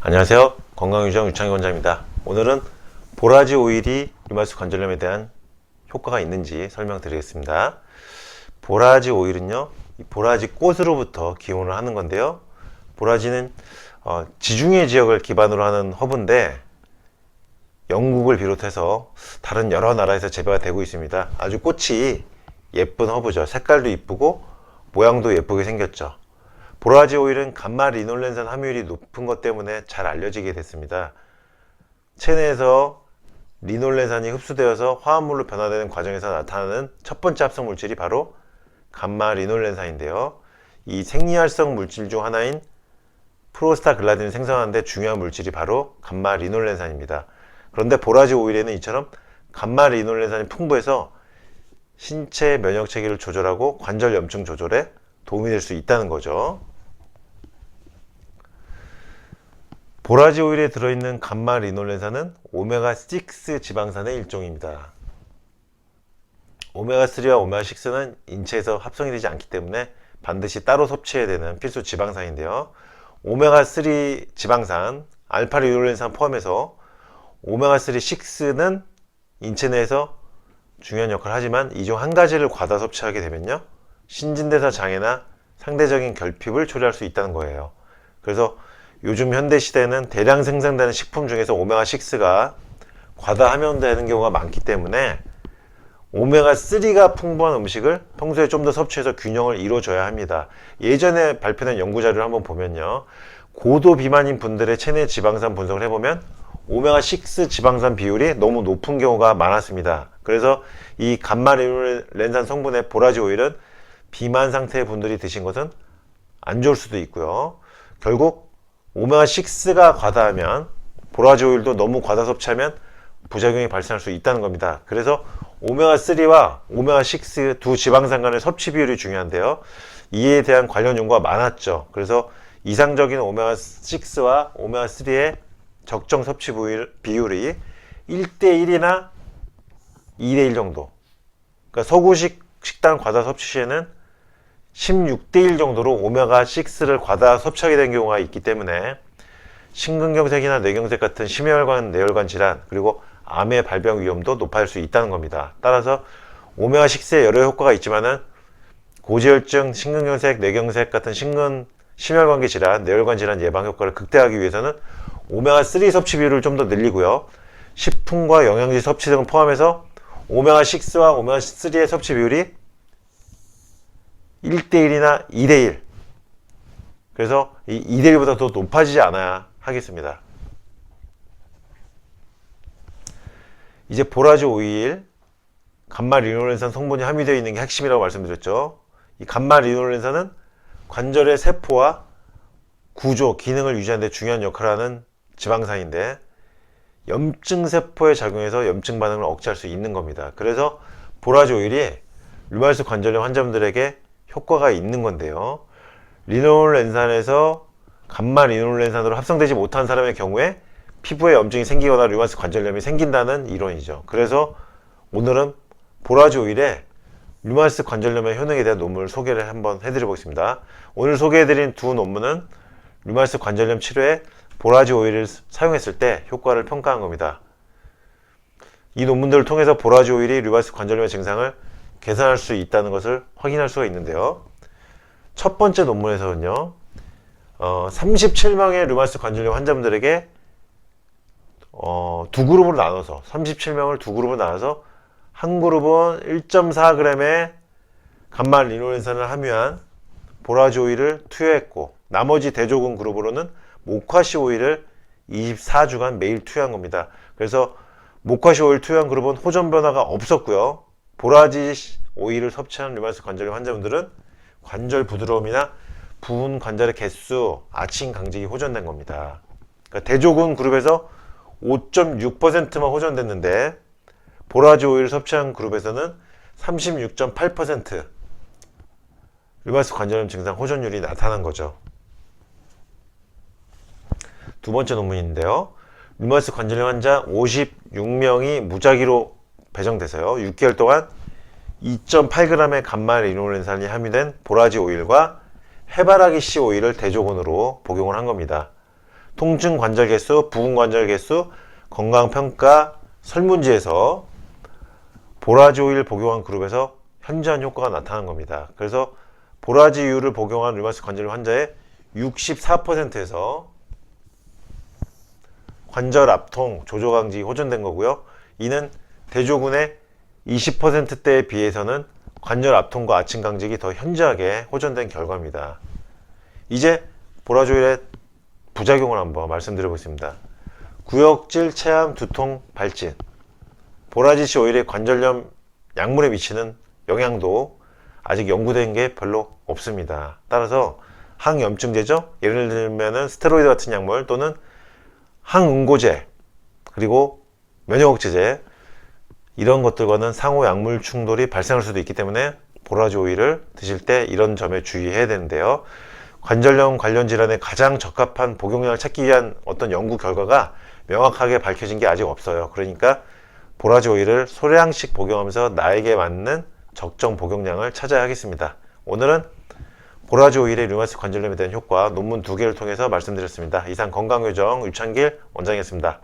안녕하세요. 건강유정 유창희 원장입니다. 오늘은 보라지 오일이 류마티스 관절염에 대한 효과가 있는지 설명드리겠습니다. 보라지 오일은요, 이 보라지 꽃으로부터 기원을 하는 건데요. 보라지는 어, 지중해 지역을 기반으로 하는 허브인데 영국을 비롯해서 다른 여러 나라에서 재배가 되고 있습니다. 아주 꽃이 예쁜 허브죠. 색깔도 이쁘고 모양도 예쁘게 생겼죠. 보라지 오일은 감마 리놀렌산 함유율이 높은 것 때문에 잘 알려지게 됐습니다. 체내에서 리놀렌산이 흡수되어서 화합물로 변화되는 과정에서 나타나는 첫 번째 합성 물질이 바로 감마 리놀렌산인데요. 이 생리활성 물질 중 하나인 프로스타글라딘을 생성하는데 중요한 물질이 바로 감마 리놀렌산입니다. 그런데 보라지 오일에는 이처럼 감마 리놀렌산이 풍부해서 신체 면역 체계를 조절하고 관절 염증 조절에 도움이 될 수 있다는 거죠. 보라지 오일에 들어있는 감마 리놀렌산은 오메가6 지방산의 일종입니다. 오메가3와 오메가6는 인체에서 합성이 되지 않기 때문에 반드시 따로 섭취해야 되는 필수 지방산인데요. 오메가3 지방산, 알파 리놀렌산 포함해서 오메가3 6는 인체 내에서 중요한 역할을 하지만 이 중 한 가지를 과다 섭취하게 되면요. 신진대사 장애나 상대적인 결핍을 초래할 수 있다는 거예요. 그래서 요즘 현대 시대는 대량 생산되는 식품 중에서 오메가6가 과다 함유되는 경우가 많기 때문에 오메가3가 풍부한 음식을 평소에 좀 더 섭취해서 균형을 이루어줘야 합니다. 예전에 발표된 연구 자료를 한번 보면요. 고도 비만인 분들의 체내 지방산 분석을 해보면 오메가6 지방산 비율이 너무 높은 경우가 많았습니다. 그래서 이 감마리놀렌산 성분의 보라지 오일은 비만 상태의 분들이 드신 것은 안 좋을 수도 있고요. 결국 오메가6가 과다하면 보라지 오일도 너무 과다 섭취하면 부작용이 발생할 수 있다는 겁니다. 그래서 오메가3와 오메가6 두 지방산 간의 섭취 비율이 중요한데요. 이에 대한 관련 연구가 많았죠. 그래서 이상적인 오메가6와 오메가3의 적정 섭취 비율이 1대1이나 2대1 정도. 그러니까 서구식 식단 과다 섭취 시에는 16대 1 정도로 오메가 6를 과다 섭취하게 된 경우가 있기 때문에 심근경색이나 뇌경색 같은 심혈관, 뇌혈관 질환, 그리고 암의 발병 위험도 높아질 수 있다는 겁니다. 따라서 오메가6에 여러 효과가 있지만은 고지혈증, 심근경색, 뇌경색 같은 심근, 심혈관계 질환, 뇌혈관 질환 예방 효과를 극대화하기 위해서는 오메가 3 섭취 비율을 좀 더 늘리고요. 식품과 영양제 섭취 등을 포함해서 오메가 6와 오메가 3의 섭취 비율이 1대1이나 2대1. 그래서 이 2대1보다 더 높아지지 않아야 하겠습니다. 이제 보라지 오일, 감마 리놀렌산 성분이 함유되어 있는 게 핵심이라고 말씀드렸죠. 이 감마 리놀렌산은 관절의 세포와 구조, 기능을 유지하는 데 중요한 역할을 하는 지방산인데 염증 세포에 작용해서 염증 반응을 억제할 수 있는 겁니다. 그래서 보라지 오일이 류마티스 관절염 환자분들에게 효과가 있는 건데요. 리놀렌산에서 감마 리놀렌산으로 합성되지 못한 사람의 경우에 피부에 염증이 생기거나 류마티스 관절염이 생긴다는 이론이죠. 그래서 오늘은 보라지 오일에 류마티스 관절염의 효능에 대한 논문을 소개를 한번 해드려 보겠습니다. 오늘 소개해드린 두 논문은 류마티스 관절염 치료에 보라지 오일을 사용했을 때 효과를 평가한 겁니다. 이 논문들을 통해서 보라지 오일이 류마티스 관절염의 증상을 개선할 수 있다는 것을 확인할 수가 있는데요. 첫 번째 논문에서는요, 어, 37명의 류마티스 관절염 환자분들에게 어, 두 그룹으로 나눠서 37명을 두 그룹으로 나눠서 한 그룹은 1.4g의 감마 리놀렌산을 함유한 보라지 오일을 투여했고 나머지 대조군 그룹으로는 모카시 오일을 24주간 매일 투여한 겁니다. 그래서 모카시 오일 투여한 그룹은 호전 변화가 없었고요. 보라지 오일을 섭취한 류마티스 관절염 환자분들은 관절 부드러움이나 부은 관절의 개수, 아침 강직이 호전된 겁니다. 그러니까 대조군 그룹에서 5.6%만 호전됐는데 보라지 오일을 섭취한 그룹에서는 36.8% 류마티스 관절염 증상 호전율이 나타난 거죠. 두 번째 논문인데요. 류마티스 관절염 환자 56명이 무작위로 배정돼서요. 6개월 동안 2.8g의 감마 리놀렌산이 함유된 보라지 오일과 해바라기 씨 오일을 대조군으로 복용을 한 겁니다. 통증 관절 개수, 부근 관절 개수, 건강 평가 설문지에서 보라지 오일 복용한 그룹에서 현저한 효과가 나타난 겁니다. 그래서 보라지유를 복용한 류마티스 관절 환자의 64%에서 관절 압통, 조조강직이 호전된 거고요. 이는 대조군의 20%대에 비해서는 관절 압통과 아침 강직이 더 현저하게 호전된 결과입니다. 이제 보라조일의 부작용을 한번 말씀드려보겠습니다. 구역질, 체함, 두통, 발진. 보라지씨 오일의 관절염 약물에 미치는 영향도 아직 연구된 게 별로 없습니다. 따라서 항염증제죠. 예를 들면은 스테로이드 같은 약물 또는 항응고제 그리고 면역 억제제 이런 것들과는 상호 약물 충돌이 발생할 수도 있기 때문에 보라지 오일을 드실 때 이런 점에 주의해야 되는데요. 관절염 관련 질환에 가장 적합한 복용량을 찾기 위한 어떤 연구 결과가 명확하게 밝혀진 게 아직 없어요. 그러니까 보라지 오일을 소량씩 복용하면서 나에게 맞는 적정 복용량을 찾아야 하겠습니다. 오늘은 보라지 오일의 류마티스 관절염에 대한 효과 논문 두 개를 통해서 말씀드렸습니다. 이상 건강요정 유창길 원장이었습니다.